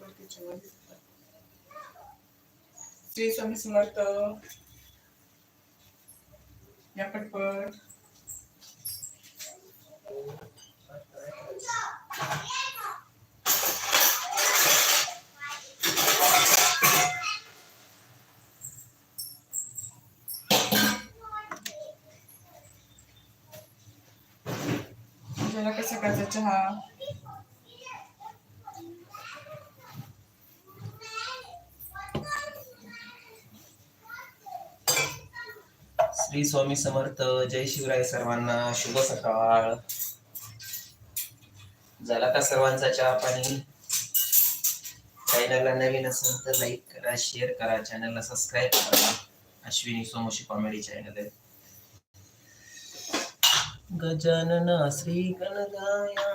Kitchen Shri Swami समर्थ या पटपट ज्याला का सकाळचा चहा? श्री स्वामी समर्थ जय शिवराय सर्वांना शुभ सकाळ. झाला का सर्वांचा चहा पाणी? चॅनलला नवीन असेल तर लाईक करा शेअर करा चॅनलला सबस्क्राईब करा. अश्विनी सोमोशी कॉमेडी चॅनल आहे. गजानना श्री गणराया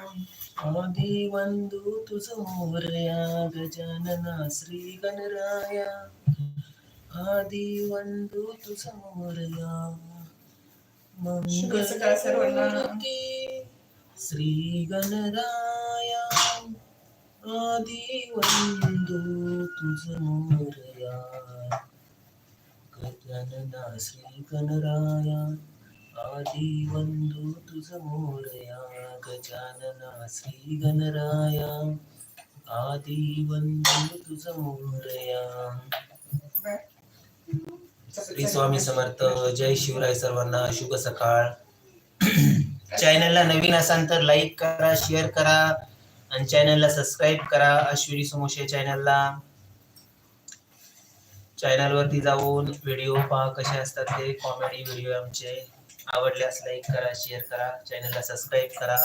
आदी वंदू तुझ मोर्या. गजानना श्री गणराया. आदी वंदू तुझ मोरया. मंगलमूर्ती श्री गणराया आदी वंदू तुझ मोरया गजानना श्री गणराया आदी वंदू तुझ मोरया गजानना श्री गणराया आदी वंदू तुझ मोरया श्री स्वामी समर्थ जय शिवराय सर्वांना शुभ सकाळ. चॅनलला नवीन असाल तर लाईक करा शेअर करा आणि चॅनलला सबस्क्राईब करा. अश्विनी समोसे चॅनलला चॅनल वरती जाऊन व्हिडिओ पहा कसे असतात ते कॉमेडी व्हिडिओ आमचे. आवडल्यास लाईक करा शेअर करा चॅनलला सबस्क्राईब करा.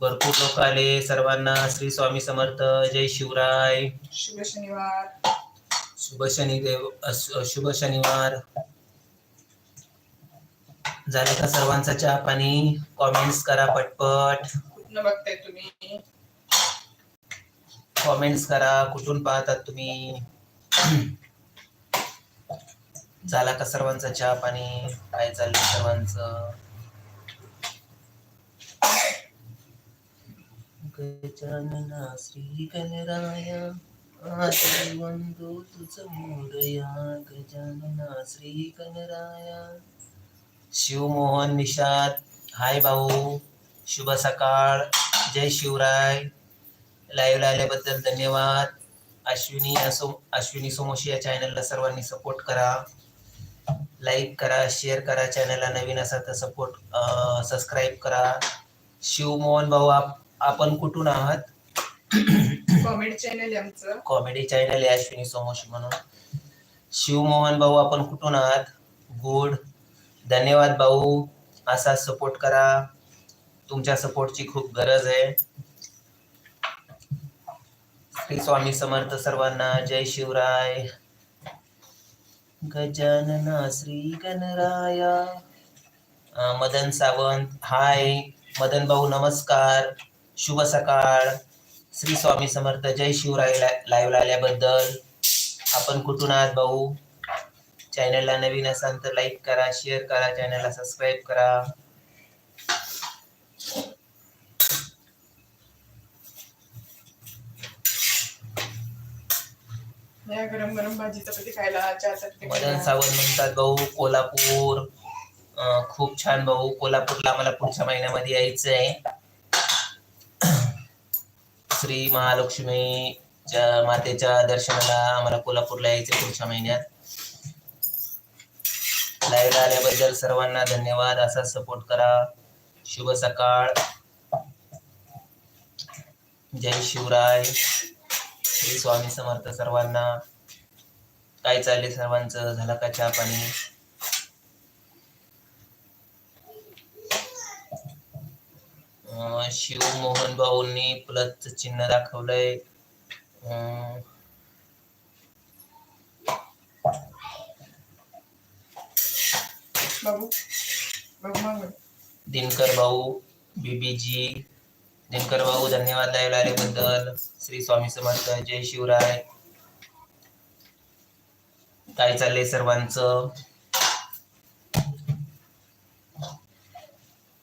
भरपूर लोक आले सर्वांना. श्री स्वामी समर्थ जय शिवराय. शुभ शनिवार. शुभ शनिदेव शुभ शनिवार. झाले का सर्वांचा चहा पाणी कॉमेंट्स करा पटपट. कुठनं बघताय तुम्ही? कॉमेंट्स करा कुठून पाहतात तुम्ही? झाला का सर्वांचा चहा पाणी काय चाललंय सर्वांचं? गजानना श्री गणराया. आदी वंदू तुझ मोरया श्री गणराया शिवमोहन निषाद हाय भाऊ शुभ सकाळ जय शिवराय. लाईव्ह आल्याबद्दल धन्यवाद. अश्विनी असो अश्विनी सोमोशी या चॅनलला सर्वांनी सपोर्ट करा. लाईक करा शेअर करा चॅनलला नवीन असा तर सपोर्ट सबस्क्राईब करा. शिवमोहन भाऊ आप आपण कुठून आहात? कॉमेडी चॅनल आहे आमचं. कॉमेडी चॅनल आहे अश्विनी सोमोशी म्हणून. शिवमोहन भाऊ आपण कुठून आहात? गुड. धन्यवाद भाऊ. असा सपोर्ट करा. तुमच्या सपोर्टची खूप गरज आहे. श्री स्वामी समर्थ सर्वांना जय शिवराय. गजानना श्री गणराया. मदन सावंत हाय मदन भाऊ नमस्कार. शुभ सकाळ. श्री स्वामी समर्थ जय शिवराय लाईव्ह आल्याबद्दल आपण कुठून आहात भाऊ? चॅनलला नवीन असाल तर लाईक करा शेअर करा चॅनलला सबस्क्राईब करा. गरम गरम भाजी चपाती खायला मदन. सावंत म्हणतात भाऊ कोल्हापूर खूप छान भाऊ. कोल्हापूरला आम्हाला पुढच्या महिन्यामध्ये यायचं आहे श्री महालक्ष्मीच्या मातेच्या दर्शनाला आम्हाला कोल्हापूरला यायचं पुढच्या महिन्यात. लाईव्ह आल्याबद्दल सर्वांना धन्यवाद. असा सपोर्ट करा. शुभ सकाळ. जय शिवराय. श्री स्वामी समर्थ सर्वांना. काय चालले सर्वांचं? झालं का चहा पाणी? शिव मोहन भाऊंनी प्लस चिन्ह दाखवलंय. दिनकर भाऊ बीबीजी दिनकर भाऊ धन्यवाद लाईव्ह आल्याबद्दल. श्री स्वामी समर्थ जय शिवराय. काय चाललंय सर्वांचं?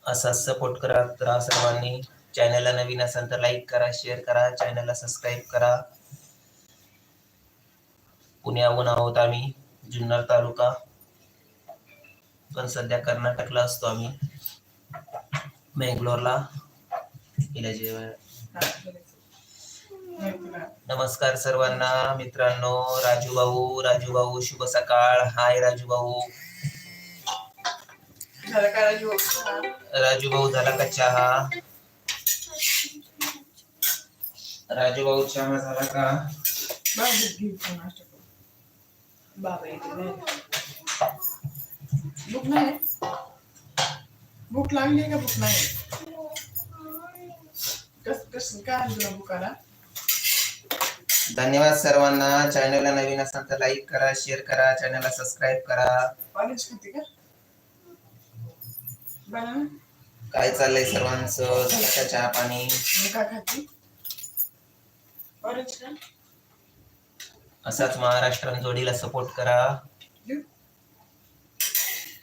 असाच सपोर्ट करत राहा सर्वांनी चॅनलला नवीन असाल तर लाईक करा शेअर करा. चॅनलला सबस्क्राईब करा. पुण्याहून आहोत आम्ही जुन्नर तालुका. पण सध्या कर्नाटकला असतो आम्ही. बेंगलोरला गेल्या नमस्कार सर्वांना मित्रांनो. राजू भाऊ राजू भाऊ शुभ सकाळ. हाय राजू भाऊ राजू भाऊ झाला का चहा राजू भाऊ चहा झाला का भूक नाही भूक लागली का भूक नाही कस कस काय तुला भूकाला धन्यवाद सर्वांना। चॅनलला नवीन असाल तर लाईक करा शेअर करा चॅनलला सबस्क्राईब करा। का? काय चाललंय सर्वांचं? झालं का चहा पाणी? असाच महाराष्ट्र जोडीला सपोर्ट करा.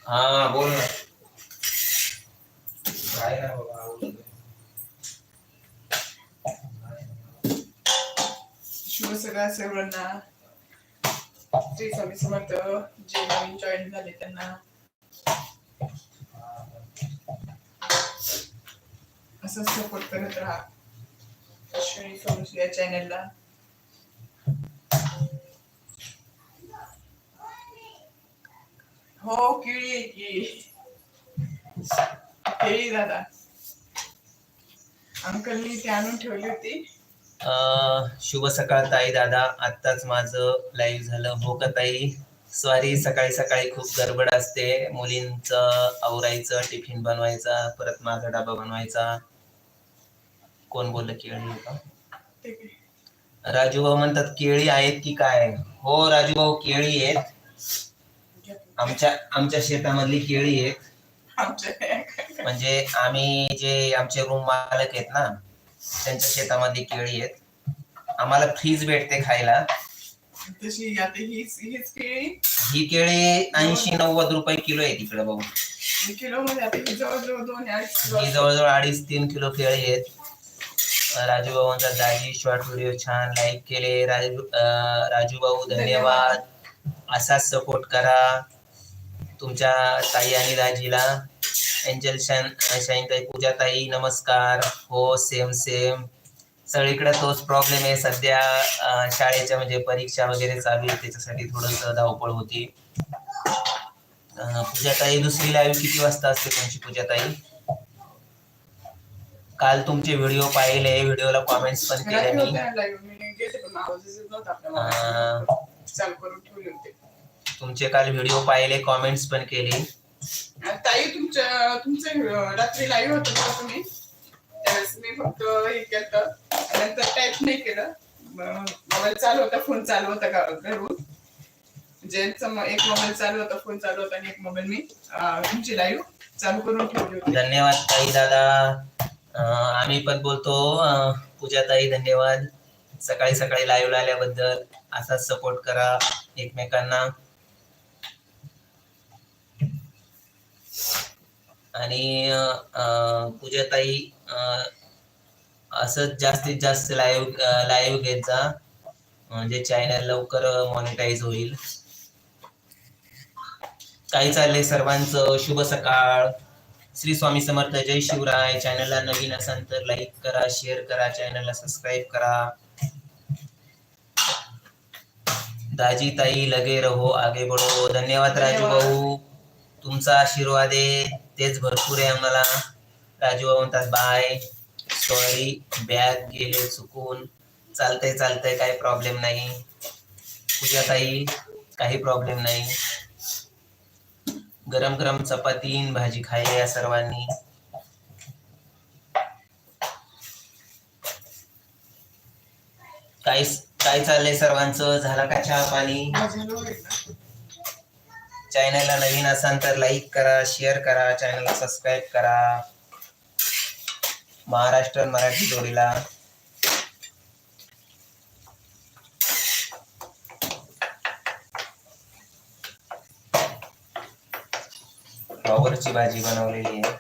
हा? बोल ना. काय बाबा, आवडलं. शुभ सगळ्या सर्वांना. श्री स्वामी समर्थ. जे नवीन जॉईन झाले त्यांना. असं सपोर्ट करत राहा. अश्विनी सोनू या चॅनलला हो केळी आहे की केळी दादा. अंकलनी ते आणून ठेवली होती. शुभ सकाळ ताई दादा. आत्ताच माझं लाईव्ह झालं. हो का ताई? सॉरी सकाळी सकाळी खूप गडबड असते. मुलींचं आवरायचं टिफिन बनवायचा परत माझा डबा बनवायचा. कोण बोललं केळी आहे राजू भाऊ म्हणतात केळी आहेत की काय? हो राजू भाऊ केळी आहेत. आमच्या आमच्या शेतामधली केळी आहेत. म्हणजे आम्ही जे आमचे रूम मालक आहेत ना त्यांच्या शेतामधली केळी आहेत. आम्हाला फ्रीज भेटते खायला. ही केळी ऐंशी नव्वद रुपये किलो आहे तिकडे भाऊ किलो जवळजवळ अडीच तीन किलो केळी आहेत. राजू भाऊंचा दाजी शॉर्ट व्हिडिओ छान लाईक केले. राजू राजू भाऊ धन्यवाद. असाच सपोर्ट करा. तुमच्या ताई आणि दाजीला. एंजल शान शाईन ताई पूजा ताई नमस्कार. हो सेम सेम सगळीकडे तोच प्रॉब्लेम आहे. सध्या शाळेच्या म्हणजे परीक्षा वगैरे चालू आहे. त्याच्यासाठी थोडस धावपळ होती. पूजा ताई दुसरी लाईव्ह किती वाजता असते तुमची पूजा ताई काल तुमचे व्हिडिओ पाहिले व्हिडिओला कॉमेंट्स पण केले मी. तुमचे काल व्हिडिओ पाहिले कॉमेंट्स पण केले. ताई तुमच्या तुमचे रात्री लाईव्ह होतं का तुम्ही? त्यावेळेस मी फक्त हे केलं नंतर टाईप नाही केलं. मोबाईल चालू होता फोन चालू होता का घरून? म- एक मोबाईल चालू होता फोन चालू होता आणि एक मोबाईल मी तुमची लाईव्ह चालू करून ठेवली धन्यवाद ताई दादा. आम्ही पण बोलतो पूजाताई धन्यवाद. सकाळी सकाळी लाईव्ह आल्याबद्दल असाच सपोर्ट करा एकमेकांना. आणि पूजाताई असंच जास्तीत जास्त लाईव्ह लाईव्ह घेत जा. म्हणजे चॅनल लवकर मॉनिटाईज होईल. काय चाललंय सर्वांचं? शुभ सकाळ. श्री स्वामी समर्थ जय शिवराय. चॅनलला नवीन असाल तर लाईक करा शेअर करा चॅनलला सबस्क्राईब करा. दाजी ताई लगे रहो आगे बढो. धन्यवाद राजू भाऊ. तुमचा आशीर्वाद आहे. तेच भरपूर आहे आम्हाला. राजू भाऊ म्हणतात बाय. सॉरी बॅग गेले चुकून. चालतंय चालतंय काही प्रॉब्लेम नाही. पूजा ताई काही प्रॉब्लेम नाही. गरम गरम चपाती भाजी खायला या सर्वांनी. काय काय चाललंय सर्वांचं? झाला का चहा पाणी? चॅनलला नवीन असाल तर लाईक करा शेअर करा चॅनलला सबस्क्राईब करा. महाराष्ट्र मराठी जोडीला. फ्लॉवरची भाजी बनवलेली आहे.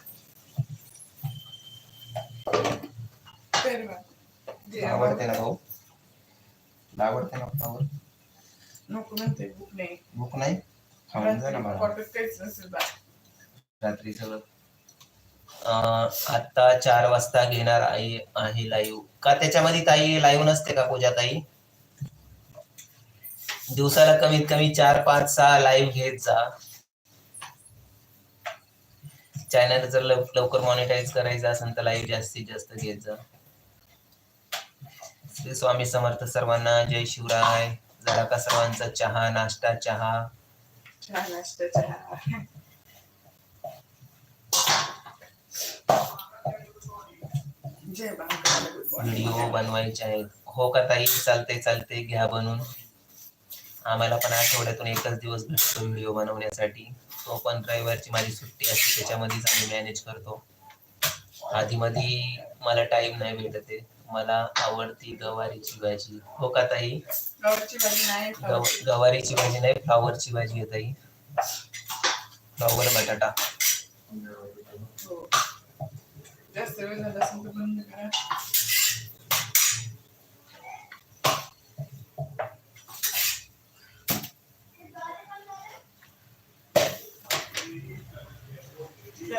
आवडते ना भाऊ? आवडते ना फ्लॉवर नको म्हणते भूक नाही. भूक नाही? खाऊन जा ना मला. रात्री सगळं. आता चार वाजता घेणार आहे आहे लाईव्ह का त्याच्यामध्ये ताई लाईव्ह नसते का पूजा ताई? दिवसाला कमीत कमी चार पाच सहा लाईव्ह घेत जा. चॅनल जर लव- लवकर मॉनिटाईज करायचं असेल तर लाईव्ह जास्तीत जास्त घेत जा. श्री स्वामी समर्थ सर्वांना जय शिवराय. जरा का सर्वांचा चहा नाश्ता चहा. चहा नाश्ता चहा. व्हिडिओ बनवायचे आहेत. हो का ताई? चालते चालते घ्या बनवून आम्हाला पण आठवड्यातून एकच दिवस भेटतो व्हिडिओ बनवण्यासाठी. तो पण रविवारची माझी सुट्टी असते त्याच्यामध्येच आम्ही मॅनेज करतो. आधी मधी मला टाइम नाही भेटत आहे. मला आवडती गवारीची भाजी. हो का ताई? गवारीची भाजी नाही फ्लावरची भाजी आहे ताई. फ्लावर बटाटा.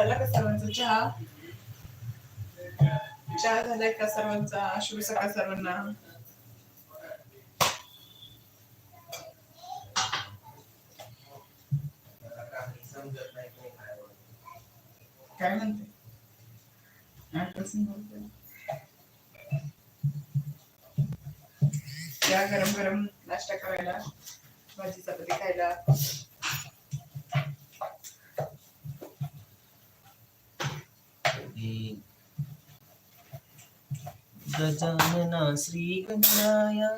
झाला का सर्वांचा चहा? चहा झालाय का सर्वांचा? शुभ सकाळ सर्वांना. काय म्हणते? बोलते या गरम गरम नाश्ता करायला भाजी चपाती खायला. गजानना श्री गणराया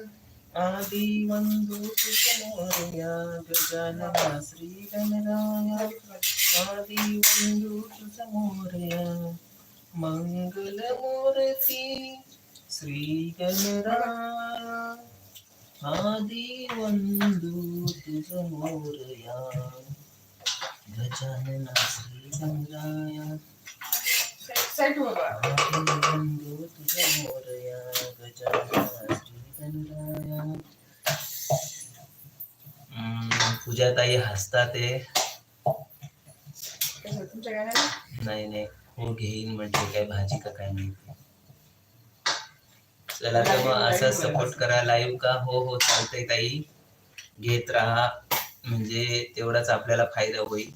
आदि वंदु तुझमोरया गजानना श्री गणराया आदि वंदु तुझमोरया मंगल मूर्ती श्री गणराया आदि वंदु तुझमोरया गजानना श्री गणराया साईट हो हम्म, पूजाताई हसतात नाही नाही. हो घेईन म्हटले काय भाजी का काय नाही चला तर मग असं सपोर्ट करा लाईव्ह का? हो हो चालतंय ताई. घेत राहा. म्हणजे तेवढाच आपल्याला फायदा होईल.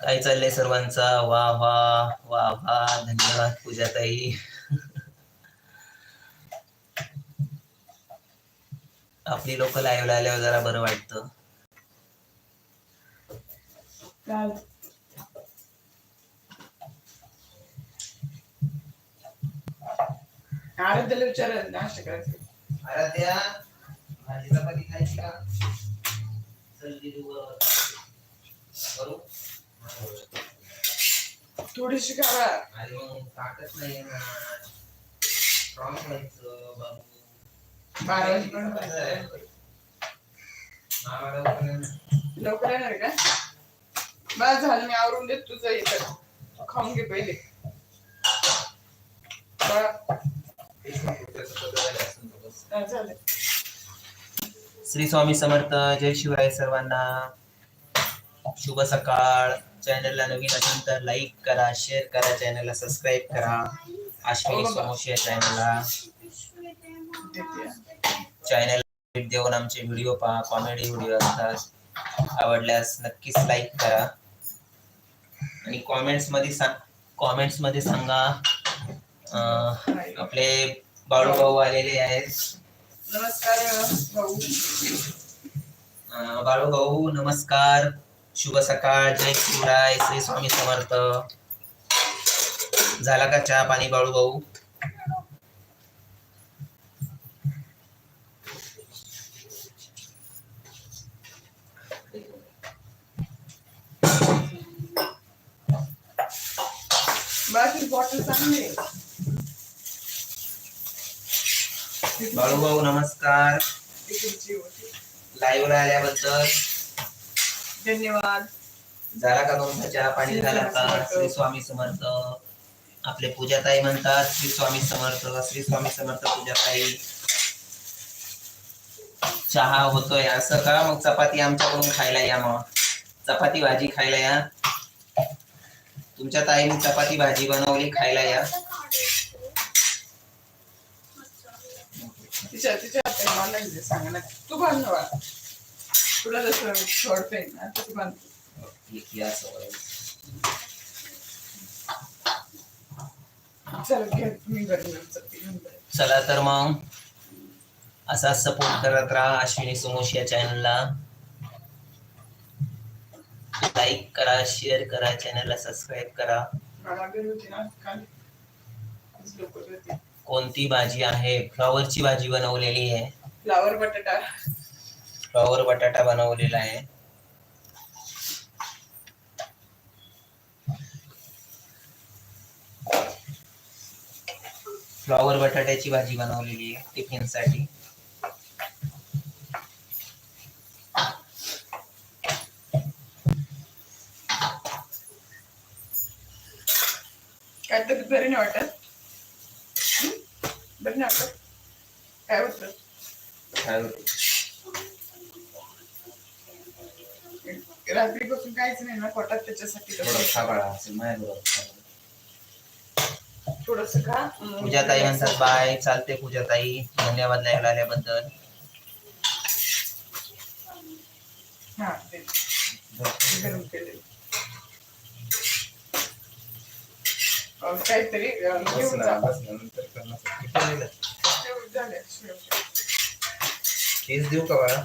काय चाललंय सर्वांचा? वा वा वा वा. धन्यवाद पूजाताई. आपली लोक लाईव्ह आल्यावर जरा बरं वाटतं. काल आराध्याला विचारायला नाश्ता करायचं. आराध्या भाजी चपाती खायची का? चल दिदू करू. थोडीशी आणि मग ताकद नाही स्ट्रॉंग व्हायचं बाबू. लवकर येणार का? बस झालं मी आवरून देत तुझं इथं. खाऊन घे पहिले. हा, श्री स्वामी समर्थ जय शिवराय सर्वांना. शुभ सकाळ. चॅनलला नवीन असेल तर लाईक करा शेअर करा चॅनलला सबस्क्राईब करा. अश्विनी सोमोशी या चॅनलला. चॅनल भेट देऊन आमचे व्हिडिओ पहा कॉमेडी व्हिडिओ असतात. आवडल्यास नक्कीच लाईक करा. आणि कॉमेंट्समध्ये सांग कॉमेंट्समध्ये सांगा आपले बाळू भाऊ आलेले आहेत. नमस्कार बाळू भाऊ नमस्कार. शुभ सकाळ. जय शिवराय. श्री स्वामी समर्थ. झाला का चहा पाणी बाळू भाऊ? बॉटल चांगली. आहे. बाळू भाऊ नमस्कार. लाईव्ह आल्याबद्दल. धन्यवाद. झाला का तुमचा चहा? पाणी झाला का? श्री स्वामी समर्थ. आपले पूजाताई म्हणतात श्री स्वामी समर्थ श्री स्वामी समर्थ पूजाताई. चहा होतोय. असं का? मग चपाती आमच्याकडून खायला या मग. चपाती भाजी खायला या. तुमच्या ताईने चपाती भाजी बनवली खायला या. तिच्या मला तू बाळा. तुला जसं सोडते ना तू. चला तर मग. असा सपोर्ट करत राहा अश्विनी सुमोश या चॅनलला लाईक करा शेअर करा चॅनलला सबस्क्राईब करा. कोणती भाजी आहे? फ्लॉवरची भाजी बनवलेली आहे. फ्लावर बटाटा. फ्लॉवर बटाटा बनवलेला आहे. फ्लॉवर बटाट्याची भाजी बनवलेली आहे टिफिन काय तर बरी नाही वाटत? बरी नाही वाटत. काय होतं? रात्रीपासून काहीच नाही ना पोटात त्याच्यासाठी थोडस का पूजाताई म्हणतात बाय चालते पूजाताई. धन्यवाद लाईव्ह आल्याबद्दल. हा ते गरम केले काहीतरी अं, घेऊन जा. तेवढं झालं, शेवटी. चीज देऊ का बाळा?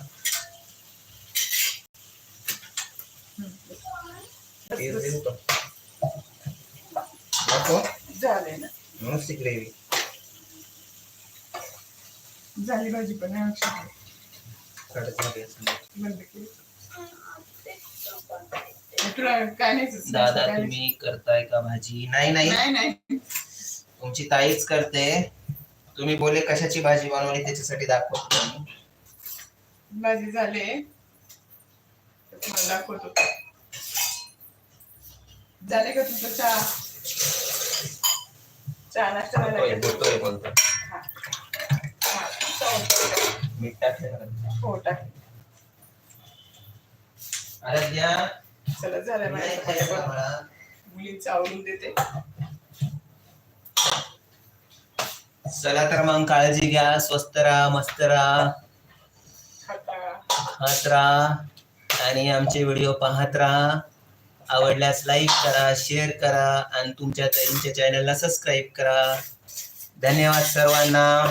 बस, देऊ. का? नको ना? नुसती ग्रेव्ही झाली भाजी पण नाही. दादा बंद केली. काय नाही? काय नाही. तुम्ही करताय का भाजी नाही नाही नाही नाही तुमची ताईच करते तुम्ही बोले कशाची भाजी बनवली त्याच्यासाठी दाखवतो मी. भाजी झाले तर तुम्हाला दाखवतो झाले का तुमचं चहा चहा नाश्ता झाला बोलतोय का? बोलतोय बोलतोय हा. हा, चहा होता. मीठ टाकलं का? हो टाक आराध्या चला झालं माझ्या. मुलींचं आवडून देते. चला तर मग काळजी घ्या. स्वस्त राहा मस्त राहा. खाता खात राहा. आणि आमचे व्हिडिओ पाहत राहा. आवडल्यास लाईक करा शेअर करा. आणि तुमच्या ताईंच्या चॅनलला सबस्क्राईब करा. धन्यवाद सर्वांना.